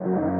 Rendezvous.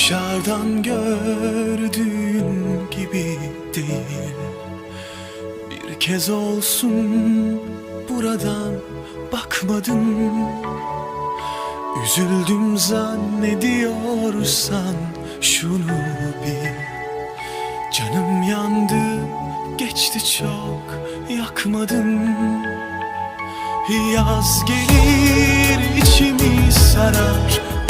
Dışarıdan gördüğün gibi değil. Bir kez olsun buradan bakmadın. Üzüldüm zannediyorsan şunu bil. Canım yandı geçti çok yakmadın. Yaz gelir içimi sarar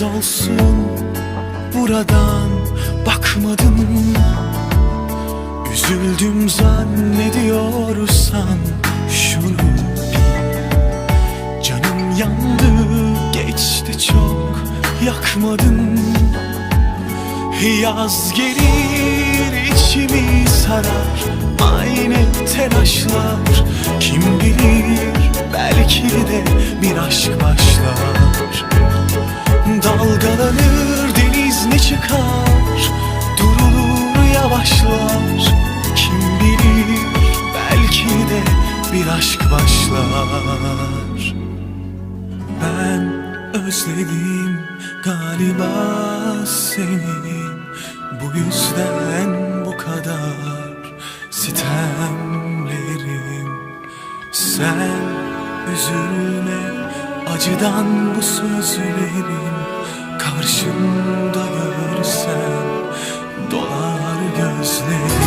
Kez olsun buradan bakmadım. Üzüldüm zannediyorsan şunu bil. Canım yandı geçti çok yakmadın Yaz gelir içimi sarar Aynı telaşlar. Kim bilir belki de bir aşk başlar Dalgalanır deniz ne çıkar? Durulur yavaşlar. Kim bilir belki de bir aşk başlar. Ben özledim galiba seni. Bu yüzden bu kadar sitemlerim. Sen üzülme acıdan bu sözlerim Karşımda görsem dolar gözlerim